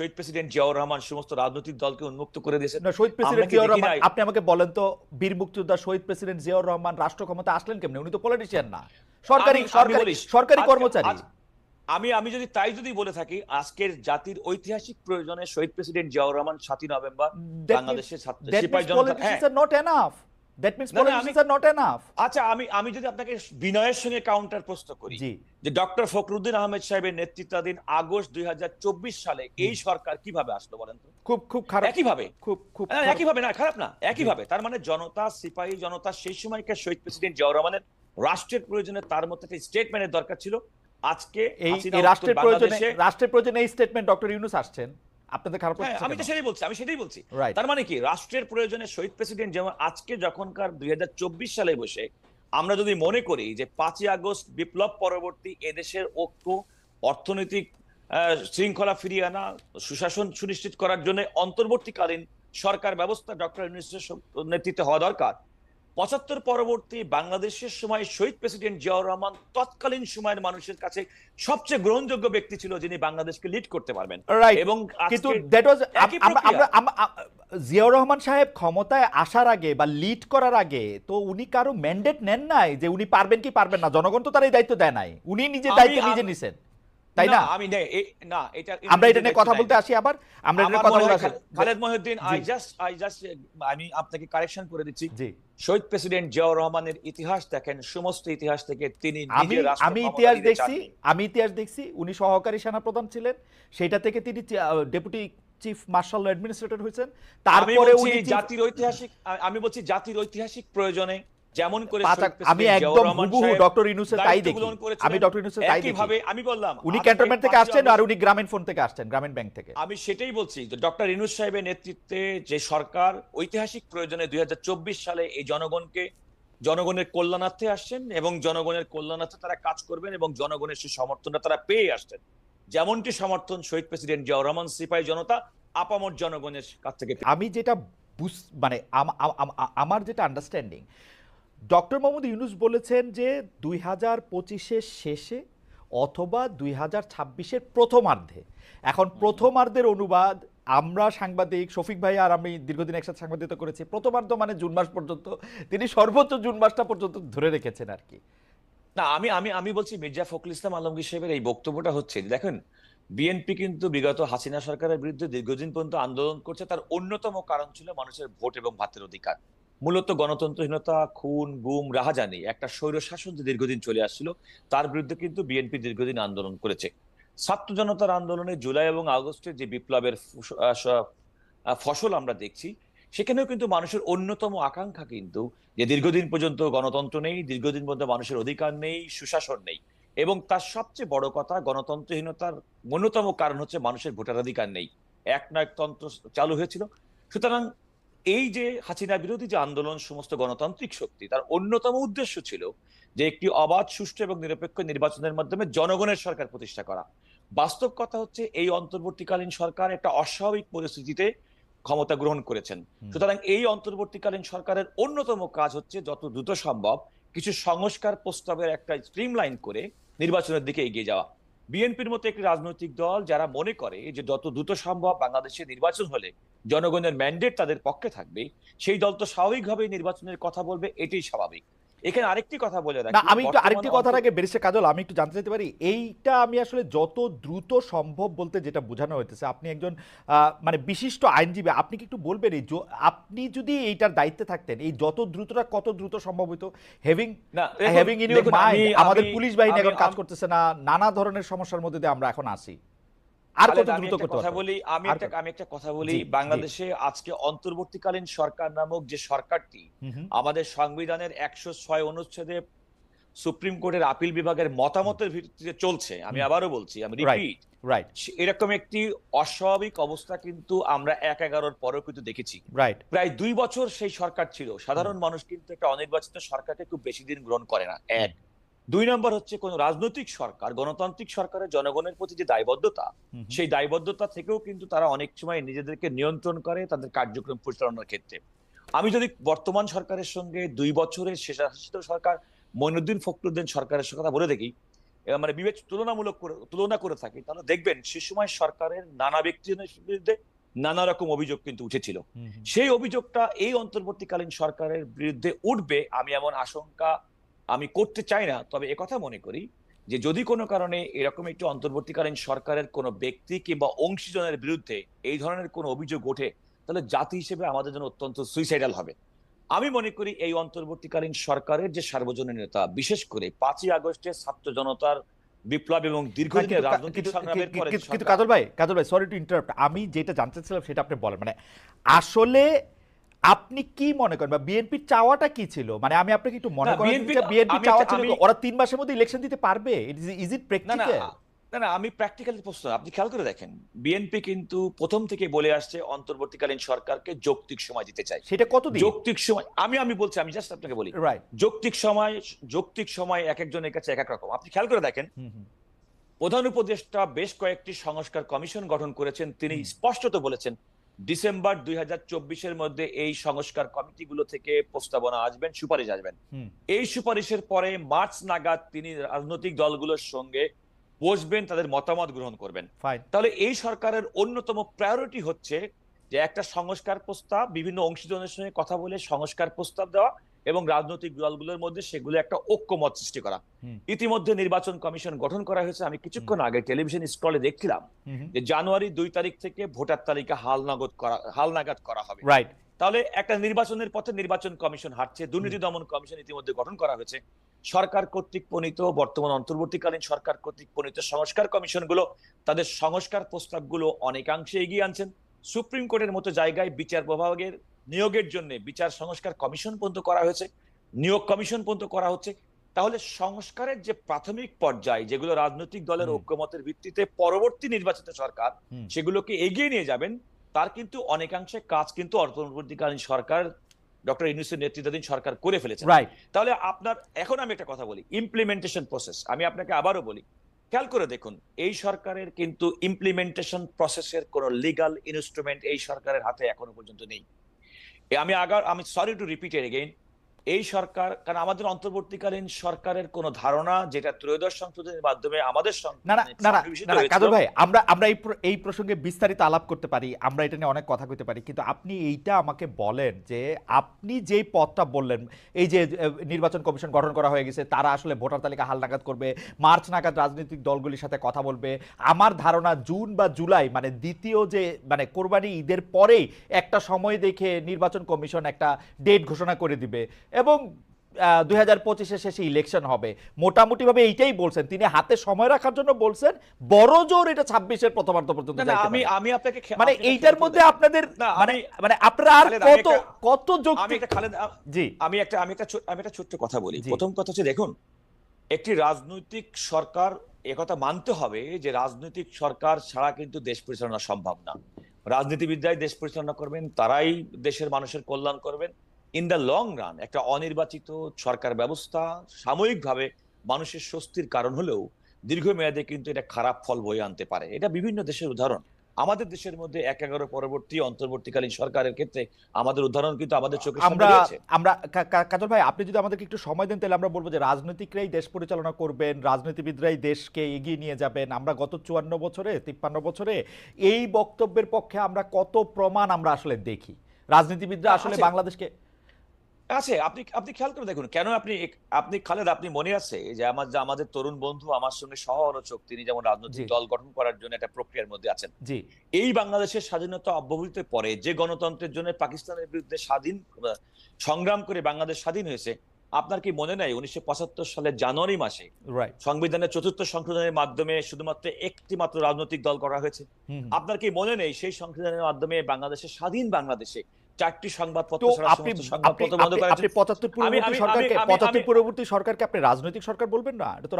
শহীদ president Ziaur Rahman সমস্ত রাজনৈতিক দলকে উন্মুক্ত করে দিয়েছেন না শহীদ প্রেসিডেন্ট জিয়াউর রহমান আপনি আমাকে বলেন তো বীর মুক্তিযোদ্ধা শহীদ প্রেসিডেন্ট জিয়াউর রহমান রাষ্ট্র ক্ষমতা আসলেন কেমনে? উনি তো পলিটিশিয়ান না। সরকারি সরকারি সরকারি কর্মচারী। আমি আমি যদি তাই যদি বলে থাকি আজকের জাতির ঐতিহাসিক প্রয়োজনে শহীদ প্রেসিডেন্ট জিয়াউর রহমান সাতই নভেম্বর বাংলাদেশের ছাত্র সিপাহী জনতা হ্যাঁ। Not enough that means politicians are not enough আচ্ছা আমি আমি যদি আপনাকে বিনয়ের সঙ্গে কাউন্টার প্রশ্ন করি যে ডক্টর ফখরুদ্দিন আহমেদ সাহেবের নেতৃত্বাধীন আগস্ট সালে এই সরকার কীভাবে আসলো বলেন তো? খুব খুব খারাপ। একইভাবে? খুব খুব। একইভাবে না খারাপ না একইভাবে। তার মানে জনতা সিপাহী জনতা সেই সময়কার শহীদ প্রেসিডেন্ট জিয়াউর রহমানের রাষ্ট্রের প্রয়োজনে তার মধ্যে একটা স্টেটমেন্টের দরকার ছিল। আজকে এই রাষ্ট্রের প্রয়োজনে রাষ্ট্রের প্রয়োজনে এই স্টেটমেন্ট ডক্টর ইউনুস আসছেন। আপনাদের খারাপ হ্যাঁ লাগছে আমি তো সেটাই বলছি আমি সেটাই বলছি। তার মানে কি? রাষ্ট্রের প্রয়োজনে শহীদ প্রেসিডেন্ট যেমন আজকে যখনকার দুই সালে বসে আমরা যদি মনে করি যে পাঁচই আগস্ট বিপ্লব পরবর্তী এদেশের ঐক্য অর্থনৈতিক আহ, শৃঙ্খলা ফিরিয়ে আনা সুশাসন সুনিশ্চিত করার জন্য অন্তর্বর্তীকালীন সরকার ব্যবস্থা ডক্টর ইউনুসের নেতৃত্বে হওয়া দরকার পঁচাত্তর পরবর্তী বাংলাদেশের সময় শহীদ প্রেসিডেন্ট জিয়াউর রহমান তৎকালীন সময়ের মানুষের কাছে সবচেয়ে গ্রহণযোগ্য ব্যক্তি ছিল যিনি বাংলাদেশকে লিড করতে পারবেন। এবং কিন্তু দ্যাট ওয়াজ জিয়াউর রহমান সাহেব ক্ষমতায় আসার আগে বা লিড করার আগে তো উনি কারও ম্যান্ডেট নেন নাই যে উনি পারবেন কি পারবেন না। জনগণ তো তার এই দায়িত্ব দেয় নাই। উনি নিজে দায়িত্ব নিজে নিছেন। তাই না আমি না এটা আমরা এটা নিয়ে কথা বলতে আসি আবার। আমরা এটা কথা বলতে আসি। Khaled Mohiuddin I just I just আমি আপনাকে কারেকশন করে দিচ্ছি। জি। শহীদ প্রেসিডেন্ট জিয়াউর রহমানের ইতিহাস দেখেন সমস্ত ইতিহাস থেকে তিনি আমি আমি ইতিহাস দেখছি আমি ইতিহাস দেখছি উনি সহকারী সেনাপ্রধান ছিলেন সেটা থেকে তিনি ডেপুটি চিফ মার্শাল অ্যাডমিনিস্ট্রেটর হয়েছেন তারপরে উনি জাতির ঐতিহাসিক আমি বলছি জাতির ঐতিহাসিক প্রয়োজনে যেমন করে আমি একদম হুবহু ডক্টর ইউনুসের তাই দেখি। আমি ডক্টর ইউনুসের তাই দেখি। একইভাবে আমি বললাম উনি ক্যান্টনমেন্ট থেকে আসছেন আর উনি গ্রামীণ ফোন থেকে আসছেন গ্রামীণ ব্যাংক থেকে। আমি সেটাই বলছি যে ডক্টর ইনুস সাহেবের নেতৃত্বে যে সরকার ঐতিহাসিক প্রয়োজনে দুই সালে এই জনগণকে জনগণের কল্যাণার্থে আসছেন এবং জনগণের কল্যাণার্থে তারা কাজ করবেন এবং জনগণের সেই সমর্থনটা তারা পেয়ে আসছেন। যেমনটি সমর্থন শহীদ প্রেসিডেন্ট জিয়াউর রহমান সিপাহী জনতা আপামর জনগণের কাছ থেকে আমি যেটা মানে আম- আম- আম- আমার যেটা আন্ডারস্ট্যান্ডিং ডক্টর মোহাম্মদ ইউনুস বলেছেন যে দুই হাজার পঁচিশের শেষে অথবা দুই হাজার ছাব্বিশের প্রথমার্ধে। এখন প্রথমার্ধের অনুবাদ আমরা সাংবাদিক শফিক ভাই আর আমি দীর্ঘদিন একসাথে সাংবাদিকতা করেছি। প্রথমার্ধ মানে জুন মাস পর্যন্ত। তিনি সর্বোচ্চ জুন মাসটা পর্যন্ত ধরে রেখেছেন আর কি। না আমি আমি আমি বলছি মির্জা ফখরুল ইসলাম আলমগীর সাহেবের এই বক্তব্যটা হচ্ছে দেখেন বিএনপি কিন্তু বিগত হাসিনা সরকারের বিরুদ্ধে দীর্ঘদিন পর্যন্ত আন্দোলন করছে। তার অন্যতম কারণ ছিল মানুষের ভোট এবং ভাতের অধিকার। মূলত গণতন্ত্রহীনতা, খুন, গুম, রাহাজানি একটা স্বৈর শাসন যে দীর্ঘদিন চলে আসছিল, তার বিরুদ্ধে কিন্তু বিএনপি দীর্ঘদিন আন্দোলন করেছে। ছাত্র জনতার আন্দোলনে জুলাই এবং আগস্টে যে বিপ্লবের ফসল আমরা দেখছি, সেখানেও কিন্তু মানুষের অন্যতম আকাঙ্ক্ষা কিন্তু যে দীর্ঘদিন পর্যন্ত গণতন্ত্র নেই, দীর্ঘদিন পর্যন্ত মানুষের অধিকার নেই, সুশাসন নেই। এবং তার সবচেয়ে বড় কথা, গণতন্ত্রহীনতার অন্যতম কারণ হচ্ছে মানুষের ভোটাধিকার নেই। এক না এক তন্ত্র চালু হয়েছিল। সুতরাং এই যে হাসিনা বিরোধী যে আন্দোলন সমস্ত গণতান্ত্রিক শক্তি তার অন্যতম উদ্দেশ্য ছিল যে একটি অবাধ সুষ্ঠু এবং নিরপেক্ষ নির্বাচনের মাধ্যমে জনগণের সরকার প্রতিষ্ঠা করা। বাস্তব কথা হচ্ছে এই অন্তর্বর্তীকালীন সরকার একটা অস্বাভাবিক পরিস্থিতিতে ক্ষমতা গ্রহণ করেছেন। সুতরাং এই অন্তর্বর্তীকালীন সরকারের অন্যতম কাজ হচ্ছে যত দ্রুত সম্ভব কিছু সংস্কার প্রস্তাবের একটা স্ট্রিমলাইন করে নির্বাচনের দিকে এগিয়ে যাওয়া। বিএনপির মতো একটি রাজনৈতিক দল যারা মনে করে যে যত দ্রুত সম্ভব বাংলাদেশে নির্বাচন হলে জনগণের ম্যান্ডেট তাদের পক্ষে থাকবে, সেই দল তো স্বাভাবিকভাবেই নির্বাচনের কথা বলবে, এটাই স্বাভাবিক। এখানে আরেকটি কথা বলে রাখি। আমি একটু আরেকটি কথার আগে বেরিসে কাজল আমি একটু জানতে চাইতে পারি এইটা আমি আসলে যত দ্রুত সম্ভব বলতে যেটা বোঝানো হইতেছে আপনি একজন মানে বিশিষ্ট আইনজীবী আপনি কি একটু বলবেন এই আপনি যদি এইটার দায়িত্বে থাকতেন এই যত দ্রুতটা কত দ্রুত সম্ভব হইতো? Having having in your mind আমাদের পুলিশ বাহিনী এখন কাজ করতেছে না নানা ধরনের সমস্যার মধ্যে দিয়ে আমরা এখন আসি আর কত দ্রুত করতে কথা বলি আমি একটা আমি একটা কথা বলি। বাংলাদেশে আজকে অন্তর্বর্তীকালীন সরকার নামক যে সরকারটি। আমাদের সংবিধানের একশো ছয় অনুচ্ছেদে সুপ্রিম কোর্টের আপিল বিভাগের মতামতের ভিত্তিতে চলছে। আমি আবারও বলছি আমি রিপিট রাইট এরকম একটি অস্বাভাবিক অবস্থা কিন্তু আমরা এক এগারোর পরেও কিন্তু দেখেছি। রাইট প্রায় দুই বছর সেই সরকার ছিল। সাধারণ মানুষ কিন্তু একটা অনির্বাচিত সরকারকে খুব বেশি দিন গ্রহণ করে না। এক দুই নম্বর হচ্ছে কোন রাজনৈতিক সরকার গণতান্ত্রিক সরকারের জনগণের প্রতি যে দায়বদ্ধতা। সেই দায়বদ্ধতা থেকেও কিন্তু তারা অনেক সময় নিজেদেরকে নিয়ন্ত্রণ করে তাদের কার্যক্রম পরিচালনার ক্ষেত্রে। আমি যদি বর্তমান সরকারের সঙ্গে দুই বছরের শেষাশিত সরকার মইনুদ্দিন ফখরুদ্দিন সরকারের কথা বলে দেখি মানে বিবেচ তুলনামূলক করে তুলনা করে থাকি তাহলে দেখবেন সে সময় সরকারের নানা ব্যক্তিজনের বিরুদ্ধে নানা রকম অভিযোগ কিন্তু উঠেছিল। সেই অভিযোগটা এই অন্তর্বর্তীকালীন সরকারের বিরুদ্ধে উঠবে আমি এমন আশঙ্কা আমি করতে চাই না তবে একথা মনে করি যে যদি কোনো কারণে এরকম একটি অন্তর্বর্তীকালীন সরকারের কোনো ব্যক্তি কিংবা অংশীজনের বিরুদ্ধে এই ধরনের কোনো অভিযোগ ওঠে তাহলে জাতি হিসেবে আমাদের জন্য অত্যন্ত সুইসাইডাল হবে। আমি মনে করি এই অন্তর্বর্তীকালীন সরকারের যে সার্বজনীন নেতা বিশেষ করে পাঁচই আগস্টে ছাত্র জনতার বিপ্লব এবং দীর্ঘদিনের রাজনৈতিক সংগ্রামের পরে কিন্তু- কাজল ভাই কাজল ভাই সরি টু ইন্টারাপ্ট আমি যেটা জানতে চাইছিলাম সেটা আপনি বলেন। মানে আসলে আপনি কি মনে করেন বা বিএনপির চাওয়াটা কি ছিল? মানে আমি আপনাকে একটু মনে করেন বিএনপি চাওয়া ছিল ওরা তিন মাসের মধ্যে ইলেকশন দিতে পারবে? ইজ ইট না না প্র্যাকটিক্যাল না না আমি প্র্যাকটিক্যালি প্রশ্ন আপনি খেয়াল করে দেখেন বিএনপি কিন্তু প্রথম থেকে বলে আসছে অন্তর্বর্তীকালীন সরকারকে যৌক্তিক সময় দিতে চাই। সেটা কতদিন? যৌক্তিক সময় আমি আমি বলছি আমি জাস্ট আপনাকে বলি। রাইট যৌক্তিক সময় যৌক্তিক সময় এক একজনের কাছে এক এক রকম। আপনি খেয়াল করে দেখেন প্রধান উপদেষ্টা বেশ কয়েকটি সংস্কার কমিশন গঠন করেছেন তিনি স্পষ্টত বলেছেন ডিসেম্বর দুই হাজার চব্বিশের মধ্যে এই সংস্কার কমিটিগুলো থেকে প্রস্তাবনা আসবেন সুপারিশ আসবেন। এই সুপারিশের পরে মার্চ নাগাদ তিনি রাজনৈতিক দলগুলোর সঙ্গে বসবেন তাদের মতামত গ্রহণ করবেন। তাহলে এই সরকারের অন্যতম প্রায়োরিটি হচ্ছে যে একটা সংস্কার প্রস্তাব বিভিন্ন অংশীজনের সঙ্গে কথা বলে সংস্কার প্রস্তাব দেওয়া এবং রাজনৈতিক দলগুলোর মধ্যে সেগুলো একটা ঐক্যমত সৃষ্টি করা। ইতিমধ্যে নির্বাচন কমিশন গঠন করা হয়েছে। আমি কিছুক্ষণ আগে টেলিভিশন স্ক্রলে দেখছিলাম যে জানুয়ারি দুই তারিখ থেকে ভোটার তালিকা হালনাগদ করা হালনাগাদ করা হবে। রাইট তাহলে একটা নির্বাচনের পথে নির্বাচন কমিশন হাঁটছে দুর্নীতি দমন কমিশন ইতিমধ্যে গঠন করা হয়েছে। সরকার কর্তৃক প্রণীত বর্তমান অন্তর্বর্তীকালীন সরকার কর্তৃক প্রণীত সংস্কার কমিশনগুলো তাদের সংস্কার প্রস্তাবগুলো অনেকাংশে এগিয়ে আনছেন। সুপ্রিম কোর্টের মতো জায়গায় বিচার বিভাগের নিয়োগের জন্য বিচার সংস্কার কমিশন পর্যন্ত করা হয়েছে নিয়োগ কমিশন পর্যন্ত করা হচ্ছে। তাহলে সংস্কারের যে প্রাথমিক পর্যায় যেগুলো রাজনৈতিক দলের ঐক্যমতের ভিত্তিতে পরবর্তী নির্বাচিত সরকার সেগুলোকে এগিয়ে নিয়ে যাবেন তার কিন্তু অনেকাংশে কাজ কিন্তু অন্তর্বর্তীকালীন সরকার ডক্টর ইউনুসের নেতৃত্বাধীন সরকার করে ফেলেছে তাহলে আপনার এখন আমি একটা কথা বলি ইমপ্লিমেন্টেশন প্রসেস আমি আপনাকে আবারও বলি খেয়াল করে দেখুন এই সরকারের কিন্তু ইমপ্লিমেন্টেশন প্রসেসের কোন লিগাল ইনস্ট্রুমেন্ট এই সরকারের হাতে এখনও পর্যন্ত নেই। আমি আগার আমি সরি টু রিপিট এর এগেইন এই সরকার কারণ আমাদের অন্তর্বর্তীকালীন সরকারের কোন ধারণা যেটা ত্রয়োদশ সংশোধনের মাধ্যমে আমাদের মানে। কাজল ভাই আমরা আমরা এই প্রসঙ্গে বিস্তারিত আলাপ করতে পারি আমরা এটা নিয়ে অনেক কথা কইতে পারি কিন্তু আপনি এইটা আমাকে বলেন যে আপনি যেই পথটা বললেন এই যে নির্বাচন কমিশন গঠন করা হয়ে গেছে তারা আসলে ভোটার তালিকা হালনাগাদ করবে মার্চ নাগাদ রাজনৈতিক দলগুলির সাথে কথা বলবে আমার ধারণা জুন বা জুলাই মানে দ্বিতীয় যে মানে কোরবানি ঈদের পরেই একটা সময় দেখে নির্বাচন কমিশন একটা ডেট ঘোষণা করে দিবে এবং দুই হাজার পঁচিশের শেষে ইলেকশন হবে। মোটামুটি ভাবে এইটাই বলছেন। তিনি হাতে সময় রাখার জন্য বলছেন বড় জোর এটা ছাব্বিশের প্রথমার্ধ পর্যন্ত আমি আমি আপনাকে মানে এইটার মধ্যে আপনাদের মানে মানে আপনারা আর কত কত আমি যুক্তি একটা খালেদ জি। আমি একটা আমি একটা আমি একটা ছোট্ট কথা বলি। প্রথম কথা হচ্ছে দেখুন একটি রাজনৈতিক সরকার একথা মানতে হবে যে রাজনৈতিক সরকার ছাড়া কিন্তু দেশ পরিচালনা সম্ভব না। রাজনীতিবিদরাই দেশ পরিচালনা করবেন তারাই দেশের মানুষের কল্যাণ করবেন। ইন দ্য লং রান একটা অনির্বাচিত সরকার ব্যবস্থা সাময়িকভাবে মানুষের স্বস্তির কারণ হলেও দীর্ঘমেয়াদে কিন্তু এটা খারাপ ফল বয়ে আনতে পারে। এটা বিভিন্ন দেশের উদাহরণ। আমাদের দেশের মধ্যে এক এগারো পরবর্তী অন্তর্বর্তীকালীন সরকারের ক্ষেত্রে আমাদের উদাহরণ কিন্তু আমাদের সামনে আমরা আমরা কাজল ভাই আপনি যদি আমাদেরকে একটু সময় দেন তাহলে আমরা বলব যে রাজনীতিকরাই দেশ পরিচালনা করবেন রাজনীতিবিদরাই দেশকে এগিয়ে নিয়ে যাবেন। আমরা গত চুয়ান্ন বছরে তিপ্পান্ন বছরে এই বক্তব্যের পক্ষে আমরা কত প্রমাণ আমরা আসলে দেখি। রাজনীতিবিদরা আসলে বাংলাদেশকে আছে আপনি আপনি খেয়াল করে দেখুন কেন আপনি আপনি খালেদ আপনি মনে আছে যে আমার যে আমাদের তরুণ বন্ধু আমার সঙ্গে সহ আলোচক তিনি যেমন রাজনৈতিক দল গঠন করার জন্য একটা প্রক্রিয়ার মধ্যে আছেন। জি। এই বাংলাদেশের স্বাধীনতা অব্যবহিত পরে যে গণতন্ত্রের জন্য পাকিস্তানের বিরুদ্ধে স্বাধীন সংগ্রাম করে বাংলাদেশ স্বাধীন হয়েছে আপনার কি মনে নাই উনিশশো পঁচাত্তর সালের জানুয়ারি মাসে সংবিধানের চতুর্থ সংশোধনের মাধ্যমে শুধুমাত্র একটি মাত্র রাজনৈতিক দল করা হয়েছে? আপনার কি মনে নেই সেই সংশোধনের মাধ্যমে বাংলাদেশের স্বাধীন বাংলাদেশে চারটি সংবাদপত্র আপনি আপনি-। পঁচাত্তর পূর্ববর্তী সরকারকে পঁচাত্তর পূর্ববর্তী সরকারকে আপনি রাজনৈতিক সরকার বলবেন না? এটা তো।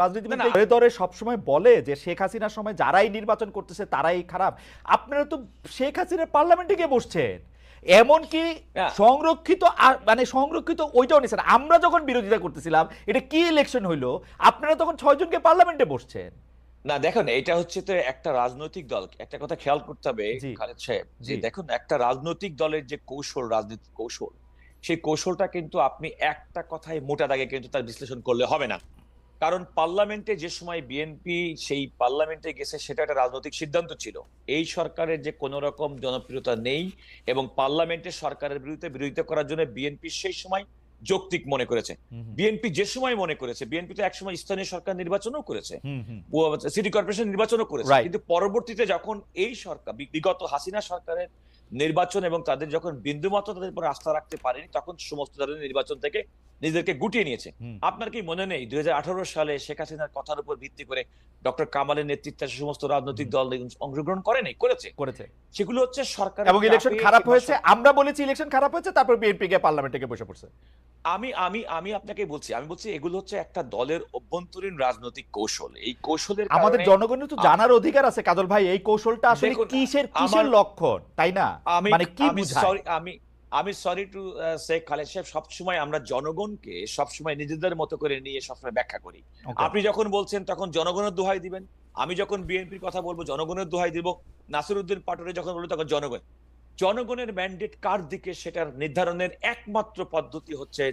ধরে ধরে সবসময় বলে যে শেখ হাসিনার সময় যারাই নির্বাচন করতেছে তারাই খারাপ। আপনারা তো শেখ হাসিনার পার্লামেন্টে গিয়ে বসছেন। এমনকি সংরক্ষিত মানে সংরক্ষিত ওইটাও নিছেন। আমরা যখন বিরোধিতা করতেছিলাম এটা কি ইলেকশন হইল? আপনারা তখন ছয়জনকে পার্লামেন্টে বসছেন। না দেখুন এটা হচ্ছে তো একটা রাজনৈতিক দল। একটা কথা খেয়াল করতে হবে খালেদ সাহেব যে দেখুন একটা রাজনৈতিক দলের যে কৌশল রাজনৈতিক কৌশল সেই কৌশলটা কিন্তু আপনি একটা কথায় মোটা দাগে কিন্তু তার বিশ্লেষণ করলে হবে না। কারণ পার্লামেন্টে যে সময় বিএনপি সেই পার্লামেন্টে গেছে সেটা একটা রাজনৈতিক সিদ্ধান্ত ছিল। এই সরকারের যে কোনো রকম জনপ্রিয়তা নেই এবং পার্লামেন্টে সরকারের বিরুদ্ধে বিরোধিতা করার জন্য বিএনপি সেই সময় যৌক্তিক মনে করেছে। বিএনপি যে সময় মনে করেছে বিএনপি তো একসময় স্থানীয় সরকার নির্বাচনও করেছে। সিটি কর্পোরেশন নির্বাচনও করেছে। কিন্তু পরবর্তীতে যখন এই সরকার বিগত হাসিনা সরকারের নির্বাচন এবং তাদের যখন বিন্দু বিন্দুমাত্র তাদের উপর আস্থা রাখতে পারেনি তখন সমস্ত ধরনের নির্বাচন থেকে নিজেদেরকে গুটিয়ে নিয়েছে। আপনার কি মনে নেই? দুই সালে শেখ হাসিনার কথার উপর ভিত্তি করে ডক্টর কামালের নেতৃত্বে সমস্ত রাজনৈতিক দল অংশগ্রহণ করেনি করেছে? করেছে। সেগুলো হচ্ছে সরকার এবং ইলেকশন খারাপ হয়েছে। আমরা বলেছি ইলেকশন খারাপ হয়েছে তারপর বিএনপি কে পার্লামেন্টে গিয়ে বসে পড়ছে। আমি আমি আমি আপনাকে বলছি আমি বলছি এগুলো হচ্ছে একটা দলের অভ্যন্তরীণ রাজনৈতিক কৌশল। এই কৌশলের আমাদের জনগণের তো জানার অধিকার আছে। কাজল ভাই এই কৌশলটা আসলে কিসের কিসের লক্ষণ? তাই না? মানে কি আমি বুঝায়? সরি আমি আমি সরি টু সে খালেদ সাহেব সবসময় আমরা জনগণকে সবসময় নিজেদের মতো করে নিয়ে সবসময় ব্যাখ্যা করি। আপনি যখন বলছেন তখন জনগণের দোহাই দিবেন। আমি যখন বিএনপির কথা বলব জনগণের দোহাই দিব। নাসিরউদ্দিন পাটোয়ারি যখন বলব তখন জনগণ জনগণের ম্যান্ডেট কার দিকে সেটার নির্ধারণের একমাত্র পদ্ধতি হচ্ছে